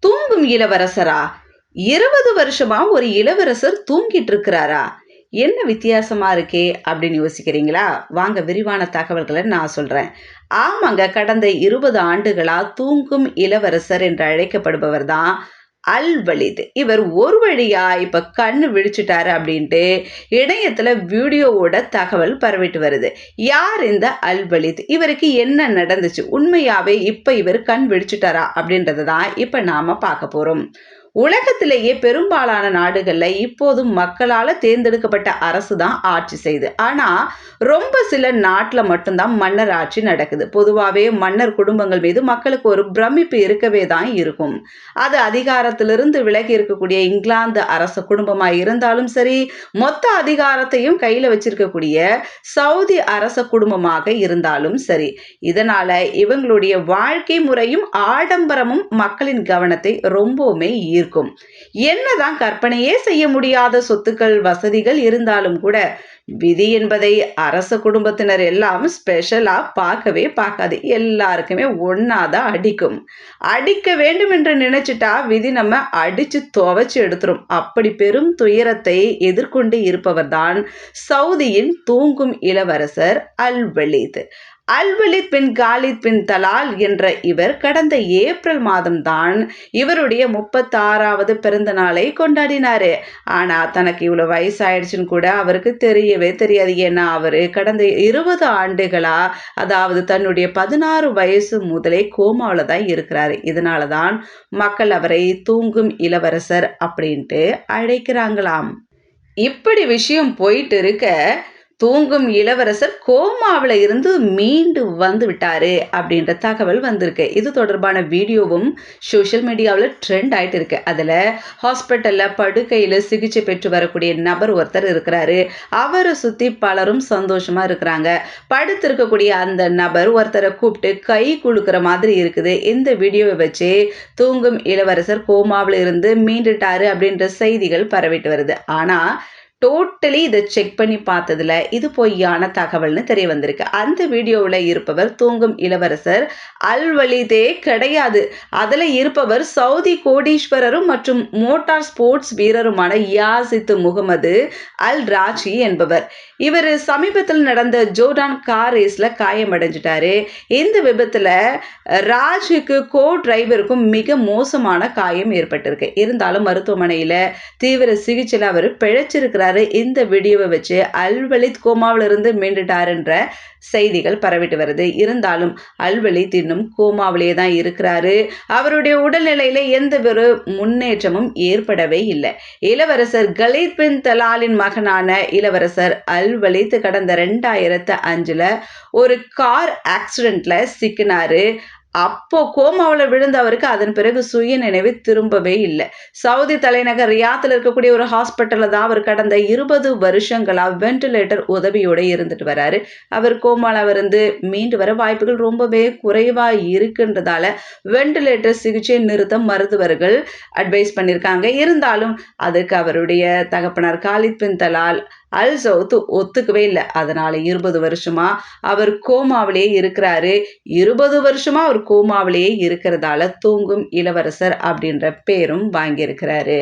தூங்கும் இளவரசரா? இருபது வருஷமா ஒரு இளவரசர் தூங்கிட்டு இருக்கிறாரா என்ன வித்தியாசமா இருக்கே அப்படின்னு யோசிக்கிறீங்களா? வாங்க விரிவான தகவல்களை நான் சொல்றேன். ஆமாங்க கடந்த இருபது ஆண்டுகளா தூங்கும் இளவரசர் என்று அழைக்கப்படுபவர் தான் அல்வலித் இவர் ஒரு வழியா இப்ப கண்ணு விழிச்சிட்டாரு அப்படின்ட்டு இணையத்துல வீடியோவோட தகவல் பரவிட்டு வருது. யார் இந்த அல்வலித் இவருக்கு என்ன நடந்துச்சு? உண்மையாவே இப்ப இவர் கண் விழிச்சிட்டாரா அப்படின்றத தான் இப்ப நாம பார்க்க போறோம். உலகத்திலேயே பெரும்பாலான நாடுகளில் இப்போதும் மக்களால் தேர்ந்தெடுக்கப்பட்ட அரசு தான் ஆட்சி செய்யுது ஆனால் ரொம்ப சில நாட்டில் மட்டும்தான் மன்னர் ஆட்சி நடக்குது. பொதுவாகவே மன்னர் குடும்பங்கள் மீது மக்களுக்கு ஒரு பிரமிப்பு இருக்கவே தான் இருக்கும். அது அதிகாரத்திலிருந்து விலகி இருக்கக்கூடிய இங்கிலாந்து அரச குடும்பமாக இருந்தாலும் சரி மொத்த அதிகாரத்தையும் கையில் வச்சிருக்கக்கூடிய சவுதி அரச குடும்பமாக இருந்தாலும் சரி இதனால் இவங்களுடைய வாழ்க்கை முறையும் ஆடம்பரமும் மக்களின் கவனத்தை ரொம்பவுமே ஈர்க்கும் என்னதான் கற்பனையே செய்ய முடியாத சொத்துக்கள் வசதிகள் இருந்தாலும் கூட விதி என்பதை அரச குடும்பத்தினர் எல்லாம் ஸ்பெஷலா பார்க்கவே பார்க்காது. எல்லாருக்குமே ஒன்றாதான் அடிக்கும். அடிக்க வேண்டும் என்று நினைச்சிட்டா விதி நம்ம அடிச்சு துவைச்சி எடுத்துரும். அப்படி பெரும் துயரத்தை எதிர்கொண்டு இருப்பவர் தான் சவுதியின் தூங்கும் இளவரசர் Al Waleed Alwaleed bin Khalid bin Talal என்ற இவர் கடந்த ஏப்ரல் மாதம்தான் இவருடைய முப்பத்தாறாவது பிறந்த நாளை கொண்டாடினார். ஆனால் தனக்கு இவ்வளோ வயசாயிடுச்சுன்னு கூட அவருக்கு தெரியவே தெரியாது. ஏன்னா அவர் கடந்த இருபது ஆண்டுகளாக அதாவது தன்னுடைய பதினாறு வயசு முதலே கோமாவில் தான் இருக்கிறாரு. இதனால தான் மக்கள் அவரை தூங்கும் இளவரசர் அப்படின்ட்டு அழைக்கிறாங்களாம். இப்படி விஷயம் போயிட்டு இருக்க தூங்கும் இளவரசர் கோமாவில் இருந்து மீண்டு வந்து விட்டாரு அப்படின்ற தகவல் வந்திருக்கு. இது தொடர்பான வீடியோவும் சோஷியல் மீடியாவில் ட்ரெண்ட் ஆகிட்டு இருக்கு. அதில் ஹாஸ்பிட்டலில் படுக்கையில் சிகிச்சை பெற்று வரக்கூடிய நபர் ஒருத்தர் இருக்கிறாரு. அவரை சுற்றி பலரும் சந்தோஷமாக இருக்கிறாங்க. படுத்திருக்கக்கூடிய அந்த நபர் ஒருத்தரை கூப்பிட்டு கை குலுக்கிற மாதிரி இருக்குது. இந்த வீடியோவை வச்சு தூங்கும் இளவரசர் கோமாவில் இருந்து மீண்டுட்டாரு அப்படின்ற செய்திகள் பரவிட்டு வருது. ஆனால் டோட்டலி இதை செக் பண்ணி பார்த்ததுல இது பொய்யான தகவல்னு தெரிய வந்திருக்கு. அந்த வீடியோவில் இருப்பவர் தூங்கும் இளவரசர் அல்வலிதே கிடையாது. அதில் இருப்பவர் சவுதி கோடீஸ்வரரும் மற்றும் மோட்டார் ஸ்போர்ட்ஸ் வீரருமான யாசித்து முகமது அல் ராஜி என்பவர். இவர் சமீபத்தில் நடந்த ஜோர்டான் கார் ரேஸில் காயமடைஞ்சிட்டாரு. இந்த விபத்தில் ராஜுக்கு கோ டிரைவருக்கும் மிக மோசமான காயம் ஏற்பட்டிருக்கு. இருந்தாலும் மருத்துவமனையில் தீவிர சிகிச்சையில் அவர் பிழைச்சிருக்கிறார். சொல்றாரு இந்த வீடியோவை வச்சு அல்வலித் கோமாவிலிருந்து மீண்டுட்டாருன்ற செய்திகள் பரவிட்டு வருது. இருந்தாலும் அல்வலித் இன்னும் கோமாவிலே தான் இருக்கிறாரு. அவருடைய உடல்நிலையில எந்த ஒரு முன்னேற்றமும் ஏற்படவே இல்லை. இளவரசர் கலீத் பின் தலாலின் மகனான இளவரசர் அல்வலித் கடந்த ரெண்டாயிரத்து அஞ்சுல ஒரு கார் ஆக்சிடென்ட்ல சிக்கினாரு. அப்போ கோமாவில் விழுந்த அவருக்கு அதன் பிறகு சுய நினைவு திரும்பவே இல்லை. சவுதி தலைநகர் ரியாத்தில் இருக்கக்கூடிய ஒரு ஹாஸ்பிட்டலில் தான் அவர் கடந்த இருபது வருஷங்களாக வென்டிலேட்டர் உதவியோடு இருந்துட்டு வராரு. அவர் கோமாவில் இருந்து மீண்டு வர வாய்ப்புகள் ரொம்பவே குறைவாக இருக்குன்றதால வென்டிலேட்டர் சிகிச்சை நிறுத்த மருத்துவர்கள் அட்வைஸ் பண்ணியிருக்காங்க இருந்தாலும் அதுக்கு அவருடைய தகப்பனார் Khalid bin Talal Al Saud ஒத்துக்கவே இல்லை. அதனால இருபது வருஷமா அவர் கோமாவிலேயே இருக்கிறாரு. இருபது வருஷமா அவர் கோமாவிலேயே இருக்கிறதால தூங்கும் இளவரசர் அப்படின்ற பேரும் வாங்கியிருக்கிறாரு.